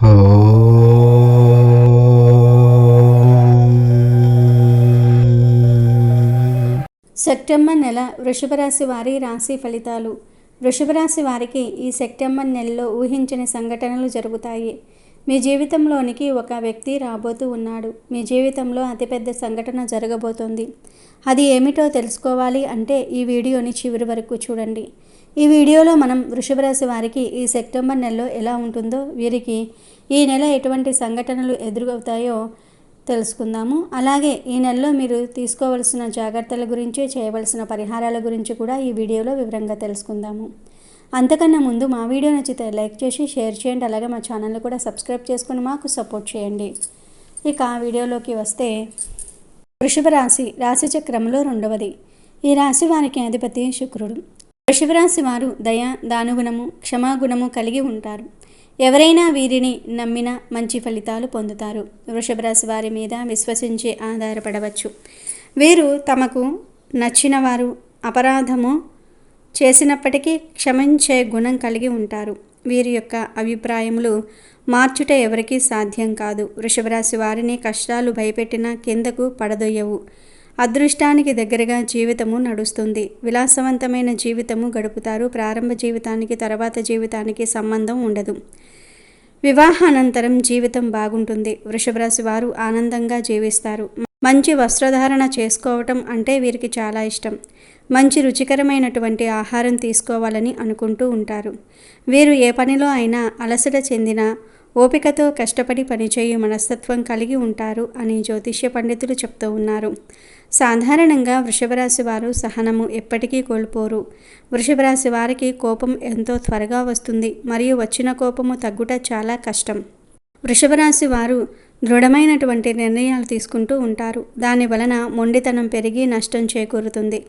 September నెల వృషభరాశి వారి రాశి ఫలితాలు. వృషభరాశి వారికి ఈ సెప్టెంబర్ నెలలో ఊహించని సంఘటనలు జరుగుతాయి. మీ జీవితంలోనికి ఒక వ్యక్తి రాబోతూ ఉన్నాడు. మీ జీవితంలో అతిపెద్ద సంఘటన జరగబోతోంది. అది ఏమిటో తెలుసుకోవాలి అంటే ఈ వీడియోని చివరి వరకు చూడండి. ఈ వీడియోలో మనం వృషభ రాశి వారికి ఈ సెప్టెంబర్ నెలలో ఎలా ఉంటుందో వీరికి ఈ నెల ఎటువంటి సంఘటనలు ఎదురవుతాయో తెలుసుకుందాము. అలాగే ఈ నెలలో మీరు తీసుకోవలసిన జాగ్రత్తల గురించి చేయవలసిన పరిహారాల గురించి కూడా ఈ వీడియోలో వివరంగా తెలుసుకుందాము. అంతకన్నా ముందు మా వీడియో నచ్చితే లైక్ చేసి షేర్ చేయండి. అలాగే మా ఛానల్ని కూడా సబ్స్క్రైబ్ చేసుకుని మాకు సపోర్ట్ చేయండి. ఇక ఆ వీడియోలోకి వస్తే వృషభ రాశి రాశి చక్రంలో రెండవది. ఈ రాశి వారికి అధిపతి శుక్రుడు. వృషభరాశి వారు దయ దానుగుణము క్షమాగుణము కలిగి ఉంటారు. ఎవరైనా వీరిని నమ్మిన మంచి ఫలితాలు పొందుతారు. వృషభరాశి వారి మీద విశ్వసించి ఆధారపడవచ్చు. వీరు తమకు నచ్చిన వారు అపరాధము చేసినప్పటికీ క్షమించే గుణం కలిగి ఉంటారు. వీరి యొక్క అభిప్రాయములు మార్చుట ఎవరికీ సాధ్యం కాదు. వృషభరాశి వారిని కష్టాలు భయపెట్టిన కిందకు పడదొయ్యవు. అదృష్టానికి దగ్గరగా జీవితము నడుస్తుంది. విలాసవంతమైన జీవితము గడుపుతారు. ప్రారంభ జీవితానికి తర్వాత జీవితానికి సంబంధం ఉండదు. వివాహానంతరం జీవితం బాగుంటుంది. వృషభరాశి వారు ఆనందంగా జీవిస్తారు. మంచి వస్త్రధారణ చేసుకోవటం అంటే వీరికి చాలా ఇష్టం. మంచి రుచికరమైనటువంటి ఆహారం తీసుకోవాలని అనుకుంటూ ఉంటారు. వీరు ఏ పనిలో అయినా అలసట చెందిన ఓపికతో కష్టపడి పనిచేయు మనస్తత్వం కలిగి ఉంటారు అని జ్యోతిష్య పండితులు చెప్తూ ఉన్నారు. సాధారణంగా వృషభరాశి వారు సహనము ఎప్పటికీ కోల్పోరు. వృషభరాశి వారికి కోపం ఎంతో త్వరగా వస్తుంది మరియు వచ్చిన కోపము తగ్గుట చాలా కష్టం. వృషభరాశి వారు దృఢమైనటువంటి నిర్ణయాలు తీసుకుంటూ ఉంటారు. దాని వలన మొండితనం పెరిగి నష్టం చేకూరుతుంది.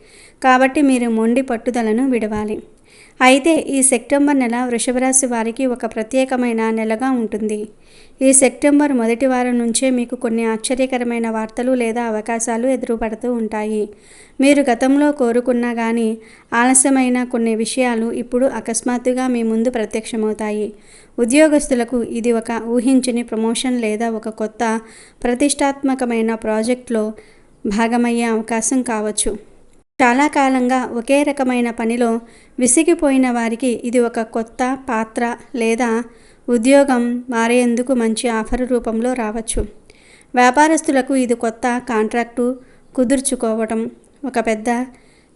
కాబట్టి మీరు మొండి పట్టుదలను విడవాలి. అయితే ఈ సెప్టెంబర్ నెల వృషభరాశి వారికి ఒక ప్రత్యేకమైన నెలగా ఉంటుంది. ఈ సెప్టెంబర్ మొదటి వారం నుంచే మీకు కొన్ని ఆశ్చర్యకరమైన వార్తలు లేదా అవకాశాలు ఎదురుపడుతూ ఉంటాయి. మీరు గతంలో కోరుకున్నా కానీ ఆలస్యమైన కొన్ని విషయాలు ఇప్పుడు అకస్మాత్తుగా మీ ముందు ప్రత్యక్షమవుతాయి. ఉద్యోగస్తులకు ఇది ఒక ఊహించని ప్రమోషన్ లేదా ఒక కొత్త ప్రతిష్టాత్మకమైన ప్రాజెక్ట్లో భాగమయ్యే అవకాశం కావచ్చు. చాలా కాలంగా ఒకే రకమైన పనిలో విసిగిపోయిన వారికి ఇది ఒక కొత్త పాత్ర లేదా ఉద్యోగం మారేందుకు మంచి ఆఫర్ రూపంలో రావచ్చు. వ్యాపారస్తులకు ఇది కొత్త కాంట్రాక్టు కుదుర్చుకోవటం ఒక పెద్ద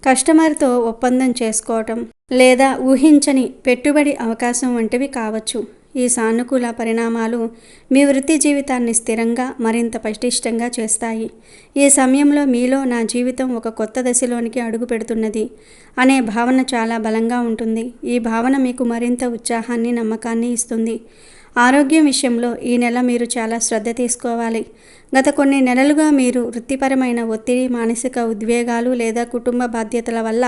కస్టమర్తో ఒప్పందం చేసుకోవటం లేదా ఊహించని పెట్టుబడి అవకాశం వంటివి కావచ్చు. ఈ సానుకూల పరిణామాలు మీ వృత్తి జీవితాన్ని స్థిరంగా మరింత పటిష్టంగా చేస్తాయి. ఈ సమయంలో మీలో నా జీవితం ఒక కొత్త దశలోనికి అడుగు పెడుతున్నది అనే భావన చాలా బలంగా ఉంటుంది. ఈ భావన మీకు మరింత ఉత్సాహాన్ని నమ్మకాన్ని ఇస్తుంది. ఆరోగ్యం విషయంలో ఈ నెల మీరు చాలా శ్రద్ధ తీసుకోవాలి. గత కొన్ని నెలలుగా మీరు వృత్తిపరమైన ఒత్తిడి మానసిక ఉద్వేగాలు లేదా కుటుంబ బాధ్యతల వల్ల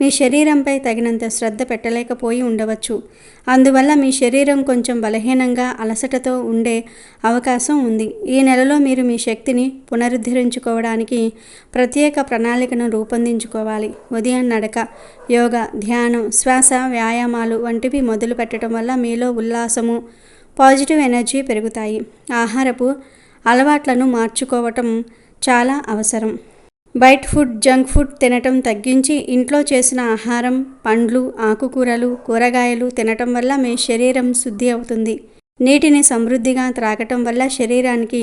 మీ శరీరంపై తగినంత శ్రద్ధ పెట్టలేకపోయి ఉండవచ్చు. అందువల్ల మీ శరీరం కొంచెం బలహీనంగా అలసటతో ఉండే అవకాశం ఉంది. ఈ నెలలో మీరు మీ శక్తిని పునరుద్ధరించుకోవడానికి ప్రత్యేక ప్రణాళికను రూపొందించుకోవాలి. ఉదయం నడక యోగా ధ్యానం శ్వాస వ్యాయామాలు వంటివి మొదలు పెట్టడం వల్ల మీలో ఉల్లాసము పాజిటివ్ ఎనర్జీ పెరుగుతాయి. ఆహారపు అలవాట్లను మార్చుకోవటం చాలా అవసరం. బయట ఫుడ్ జంక్ ఫుడ్ తినటం తగ్గించి ఇంట్లో చేసిన ఆహారం పండ్లు ఆకుకూరలు కూరగాయలు తినటం వల్ల మీ శరీరం శుద్ధి అవుతుంది. నీటిని సమృద్ధిగా త్రాగటం వల్ల శరీరానికి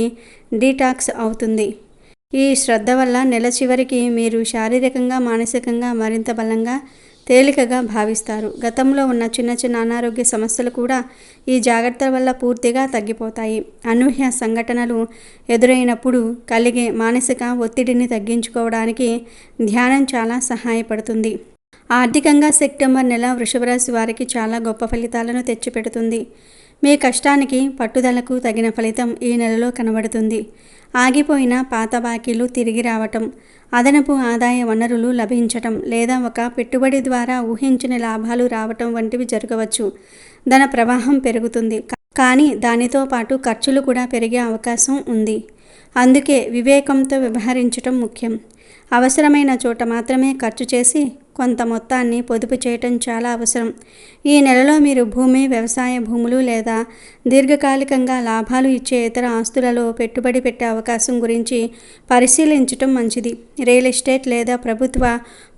డీటాక్స్ అవుతుంది. ఈ శ్రద్ధ వల్ల నెల చివరికి మీరు శారీరకంగా మానసికంగా మరింత బలంగా తేలికగా భావిస్తారు. గతంలో ఉన్న చిన్న చిన్న అనారోగ్య సమస్యలు కూడా ఈ జాగ్రత్తల వల్ల పూర్తిగా తగ్గిపోతాయి. అనూహ్య సంఘటనలు ఎదురైనప్పుడు కలిగే మానసిక ఒత్తిడిని తగ్గించుకోవడానికి ధ్యానం చాలా సహాయపడుతుంది. ఆర్థికంగా సెప్టెంబర్ నెల వృషభరాశి వారికి చాలా గొప్ప ఫలితాలను తెచ్చిపెడుతుంది. మీ కష్టానికి పట్టుదలకు తగిన ఫలితం ఈ నెలలో కనబడుతుంది. ఆగిపోయిన పాత బాకీలు తిరిగి రావటం అదనపు ఆదాయ వనరులు లభించటం లేదా ఒక పెట్టుబడి ద్వారా ఊహించిన లాభాలు రావటం వంటివి జరగవచ్చు. ధన ప్రవాహం పెరుగుతుంది. కానీ దానితో పాటు ఖర్చులు కూడా పెరిగే అవకాశం ఉంది. అందుకే వివేకంతో వ్యవహరించటం ముఖ్యం. అవసరమైన చోట మాత్రమే ఖర్చు చేసి కొంత మొత్తాన్ని పొదుపు చేయటం చాలా అవసరం. ఈ నెలలో మీరు భూమి వ్యవసాయ భూములు లేదా దీర్ఘకాలికంగా లాభాలు ఇచ్చే ఇతర ఆస్తులలో పెట్టుబడి పెట్టే అవకాశం గురించి పరిశీలించటం మంచిది. రియల్ ఎస్టేట్ లేదా ప్రభుత్వ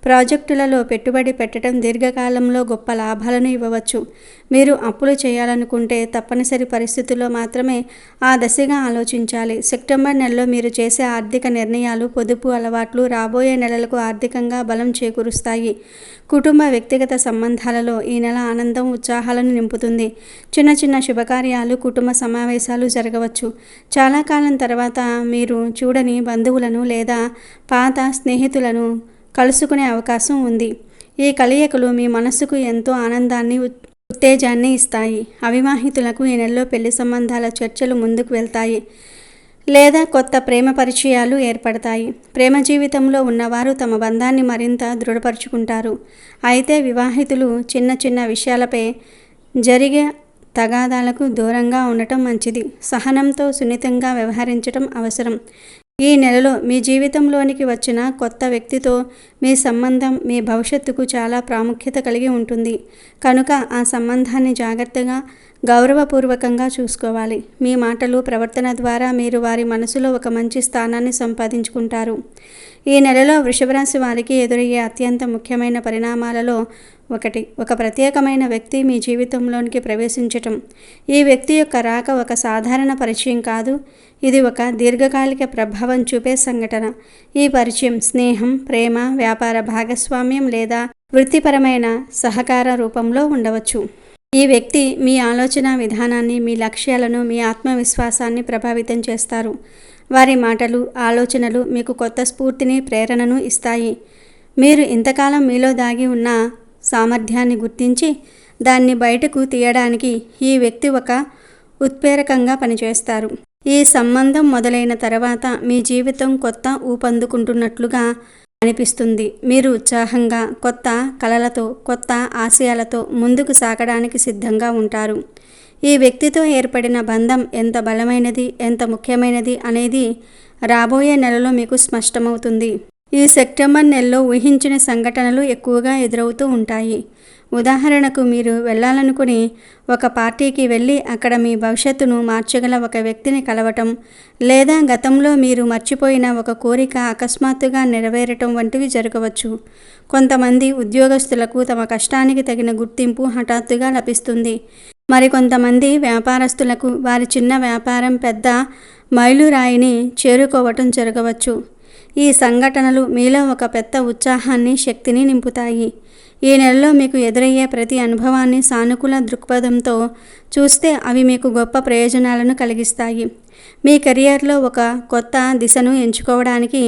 ప్రాజెక్టులలో పెట్టుబడి పెట్టడం దీర్ఘకాలంలో గొప్ప లాభాలను ఇవ్వవచ్చు. మీరు అప్పులు చేయాలనుకుంటే తప్పనిసరి పరిస్థితుల్లో మాత్రమే ఆ దశగా ఆలోచించాలి. సెప్టెంబర్ నెలలో మీరు చేసే ఆర్థిక నిర్ణయాలు పొదుపు అలవాట్లు రాబోయే నెలలకు ఆర్థికంగా బలం చేకూరుస్తాయి. కుటుంబ వ్యక్తిగత సంబంధాలలో ఈ నెల ఆనందం ఉత్సాహాలను నింపుతుంది. చిన్న చిన్న శుభకార్యాలు కుటుంబ సమావేశాలు జరగవచ్చు. చాలా కాలం తర్వాత మీరు చూడని బంధువులను లేదా పాత స్నేహితులను కలుసుకునే అవకాశం ఉంది. ఈ కలయికలు మీ మనస్సుకు ఎంతో ఆనందాన్ని ఉత్తేజాన్ని ఇస్తాయి. అవివాహితులకు ఈ నెలలో పెళ్ళి సంబంధాల చర్చలు ముందుకు వెళ్తాయి. లేదా కొత్త ప్రేమ పరిచయాలు ఏర్పడతాయి. ప్రేమ జీవితంలో ఉన్నవారు తమ బంధాన్ని మరింత దృఢపరుచుకుంటారు. అయితే వివాహితులు చిన్న చిన్న విషయాలపై జరిగే తగాదాలకు దూరంగా ఉండటం మంచిది. సహనంతో సున్నితంగా వ్యవహరించటం అవసరం. ఈ నెలలో మీ జీవితంలోనికి వచ్చిన కొత్త వ్యక్తితో మీ సంబంధం మీ భవిష్యత్తుకు చాలా ప్రాముఖ్యత కలిగి ఉంటుంది. కనుక ఆ సంబంధాన్ని జాగ్రత్తగా గౌరవపూర్వకంగా చూసుకోవాలి. మీ మాటలు ప్రవర్తన ద్వారా మీరు వారి మనసులో ఒక మంచి స్థానాన్ని సంపాదించుకుంటారు. ఈ నెలలో వృషభరాశి వారికి ఎదురయ్యే అత్యంత ముఖ్యమైన పరిణామాలలో ఒకటి. ఒక ప్రత్యేకమైన వ్యక్తి మీ జీవితంలోనికి ప్రవేశించటం. ఈ వ్యక్తి యొక్క రాక ఒక సాధారణ పరిచయం కాదు. ఇది ఒక దీర్ఘకాలిక ప్రభావం చూపే సంఘటన. ఈ పరిచయం స్నేహం ప్రేమ వ్యాపార భాగస్వామ్యం లేదా వృత్తిపరమైన సహకార రూపంలో ఉండవచ్చు. ఈ వ్యక్తి మీ ఆలోచన విధానాన్ని మీ లక్ష్యాలను మీ ఆత్మవిశ్వాసాన్ని ప్రభావితం చేస్తారు. వారి మాటలు ఆలోచనలు మీకు కొత్త స్ఫూర్తిని ప్రేరణను ఇస్తాయి. మీరు ఇంతకాలం మీలో దాగి ఉన్న సామర్థ్యాన్ని గుర్తించి దాన్ని బయటకు తీయడానికి ఈ వ్యక్తి ఒక ఉత్ప్రేరకంగా పనిచేస్తారు. ఈ సంబంధం మొదలైన తర్వాత మీ జీవితం కొత్త ఊపందుకుంటున్నట్లుగా అనిపిస్తుంది. మీరు ఉత్సాహంగా కొత్త కళలతో కొత్త ఆశయాలతో ముందుకు సాగడానికి సిద్ధంగా ఉంటారు. ఈ వ్యక్తితో ఏర్పడిన బంధం ఎంత బలమైనది ఎంత ముఖ్యమైనది అనేది రాబోయే నెలలో మీకు స్పష్టమవుతుంది. ఈ సెప్టెంబర్ నెలలో ఊహించిన సంఘటనలు ఎక్కువగా ఎదురవుతూ ఉంటాయి. ఉదాహరణకు మీరు వెళ్ళాలనుకుని ఒక పార్టీకి వెళ్ళి అక్కడ మీ భవిష్యత్తును మార్చగల ఒక వ్యక్తిని కలవటం లేదా గతంలో మీరు మర్చిపోయిన ఒక కోరిక అకస్మాత్తుగా నెరవేరటం వంటివి జరగవచ్చు. కొంతమంది ఉద్యోగస్తులకు తమ కష్టానికి తగిన గుర్తింపు హఠాత్తుగా లభిస్తుంది. మరికొంతమంది వ్యాపారస్తులకు వారి చిన్న వ్యాపారం పెద్ద మైలురాయిని చేరుకోవటం జరగవచ్చు. ఈ సంఘటనలు మీలో ఒక పెద్ద ఉత్సాహాన్ని శక్తిని నింపుతాయి. ఈ నెలలో మీకు ఎదురయ్యే ప్రతి అనుభవాన్ని సానుకూల దృక్పథంతో చూస్తే అవి మీకు గొప్ప ప్రయోజనాలను కలిగిస్తాయి. మీ కెరియర్లో ఒక కొత్త దిశను ఎంచుకోవడానికి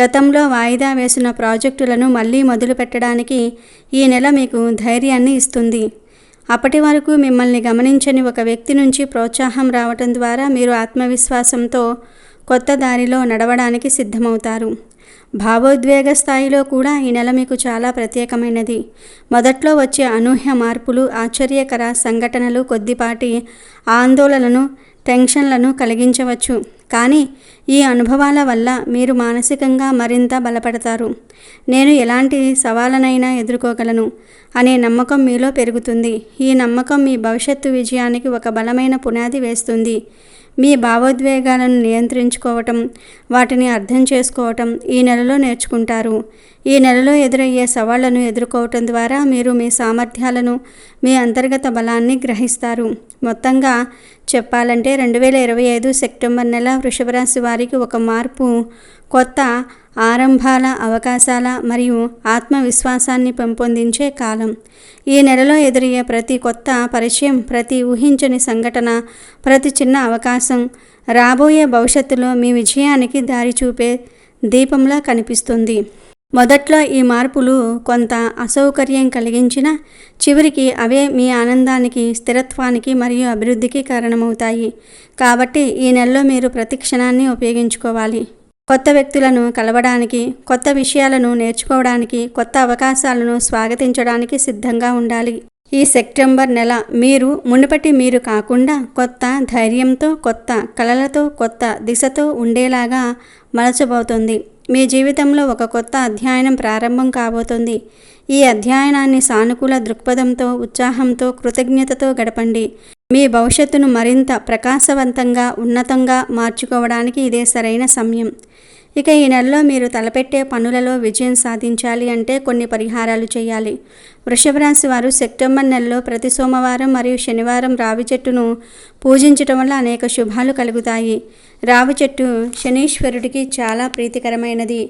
గతంలో వాయిదా వేసిన ప్రాజెక్టులను మళ్ళీ మొదలుపెట్టడానికి ఈ నెల మీకు ధైర్యాన్ని ఇస్తుంది. అప్పటి వరకు మిమ్మల్ని గమనించని ఒక వ్యక్తి నుంచి ప్రోత్సాహం రావటం ద్వారా మీరు ఆత్మవిశ్వాసంతో కొత్త దారిలో నడవడానికి సిద్ధమవుతారు. భావోద్వేగ స్థాయిలో కూడా ఈ నెల మీకు చాలా ప్రత్యేకమైనది. మొదట్లో వచ్చే అనూహ్య మార్పులు ఆశ్చర్యకర సంఘటనలు కొద్దిపాటి ఆందోళనను టెన్షన్లను కలిగించవచ్చు. కానీ ఈ అనుభవాల వల్ల మీరు మానసికంగా మరింత బలపడతారు. నేను ఎలాంటి సవాలనైనా ఎదుర్కోగలను అనే నమ్మకం మీలో పెరుగుతుంది. ఈ నమ్మకం మీ భవిష్యత్తు విజయానికి ఒక బలమైన పునాది వేస్తుంది. మీ భావోద్వేగాలను నియంత్రించుకోవటం వాటిని అర్థం చేసుకోవటం ఈ నెలలో నేర్చుకుంటారు. ఈ నెలలో ఎదురయ్యే సవాళ్ళను ఎదుర్కోవటం ద్వారా మీరు మీ సామర్థ్యాలను మీ అంతర్గత బలాన్ని గ్రహిస్తారు. మొత్తంగా చెప్పాలంటే రెండు వేల ఇరవై ఐదు సెప్టెంబర్ నెల వృషభరాశి వారికి ఒక మార్పు. కొత్త ఆరంభాల అవకాశాల మరియు ఆత్మవిశ్వాసాన్ని పెంపొందించే కాలం. ఈ నెలలో ఎదురయ్యే ప్రతి కొత్త పరిచయం ప్రతి ఊహించని సంఘటన ప్రతి చిన్న అవకాశం రాబోయే భవిష్యత్తులో మీ విజయానికి దారి చూపే దీపంలా కనిపిస్తుంది. మొదట్లో ఈ మార్పులు కొంత అసౌకర్యం కలిగించిన చివరికి అవే మీ ఆనందానికి స్థిరత్వానికి మరియు అభివృద్ధికి కారణమవుతాయి. కాబట్టి ఈ నెలలో మీరు ప్రతి క్షణాన్ని ఉపయోగించుకోవాలి. కొత్త వ్యక్తులను కలవడానికి కొత్త విషయాలను నేర్చుకోవడానికి కొత్త అవకాశాలను స్వాగతించడానికి సిద్ధంగా ఉండాలి. ఈ సెప్టెంబర్ నెల మీరు మునుపటి మీరు కాకుండా కొత్త ధైర్యంతో కొత్త కలలతో కొత్త దిశతో ఉండేలాగా మలచబోతుంది. మీ జీవితంలో ఒక కొత్త అధ్యయనం ప్రారంభం కాబోతుంది. ఈ అధ్యయనాన్ని సానుకూల దృక్పథంతో ఉత్సాహంతో కృతజ్ఞతతో గడపండి. మీ భవిష్యత్తును మరింత ప్రకాశవంతంగా ఉన్నతంగా మార్చుకోవడానికి ఇదే సరైన సమయం. ఇక ఈ నెలలో మీరు తలపెట్టే పనులలో విజయం సాధించాలి అంటే కొన్ని పరిహారాలు చేయాలి. వృషభ రాశి వారు సెప్టెంబర్ నెలలో ప్రతి సోమవారం మరియు శనివారం రావి చెట్టును పూజించటం వల్ల అనేక శుభాలు కలుగుతాయి. రావి చెట్టు శనీశ్వరుడికి చాలా ప్రీతికరమైనది.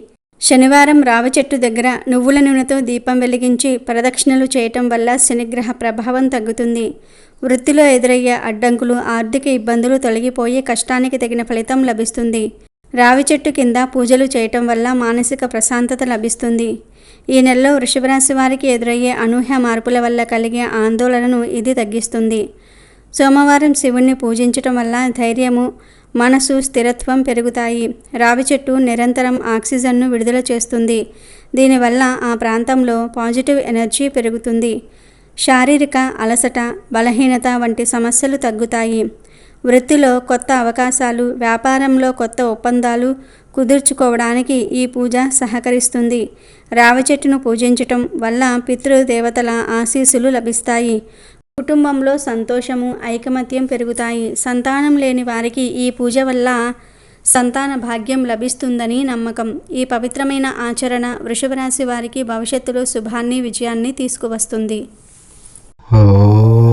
శనివారం రావి చెట్టు దగ్గర నువ్వుల నూనెతో దీపం వెలిగించి ప్రదక్షిణలు చేయటం వల్ల శనిగ్రహ ప్రభావం తగ్గుతుంది. వృత్తిలో ఎదురయ్యే అడ్డంకులు ఆర్థిక ఇబ్బందులు తొలగిపోయి కష్టానికి తగిన ఫలితం లభిస్తుంది. రావి చెట్టు కింద పూజలు చేయటం వల్ల మానసిక ప్రశాంతత లభిస్తుంది. ఈ నెలలో వృషభరాశి వారికి ఎదురయ్యే అనూహ్య మార్పుల వల్ల కలిగే ఆందోళనను ఇది తగ్గిస్తుంది. సోమవారం శివుణ్ణి పూజించటం వల్ల ధైర్యము మనసు స్థిరత్వం పెరుగుతాయి. రావి చెట్టు నిరంతరం ఆక్సిజన్ను విడుదల చేస్తుంది. దీనివల్ల ఆ ప్రాంతంలో పాజిటివ్ ఎనర్జీ పెరుగుతుంది. శారీరక అలసట బలహీనత వంటి సమస్యలు తగ్గుతాయి. వృత్తిలో కొత్త అవకాశాలు వ్యాపారంలో కొత్త ఒప్పందాలు కుదుర్చుకోవడానికి ఈ పూజ సహకరిస్తుంది. రావి చెట్టును పూజించటం వల్ల పితృదేవతల ఆశీస్సులు లభిస్తాయి. కుటుంబంలో సంతోషము ఐకమత్యం పెరుగుతాయి. సంతానం లేని వారికి ఈ పూజ వల్ల సంతాన భాగ్యం లభిస్తుందని నమ్మకం. ఈ పవిత్రమైన ఆచరణ వృషభ రాశి వారికి భవిష్యత్తులో శుభాన్ని విజయాన్ని తీసుకువస్తుంది. ఓ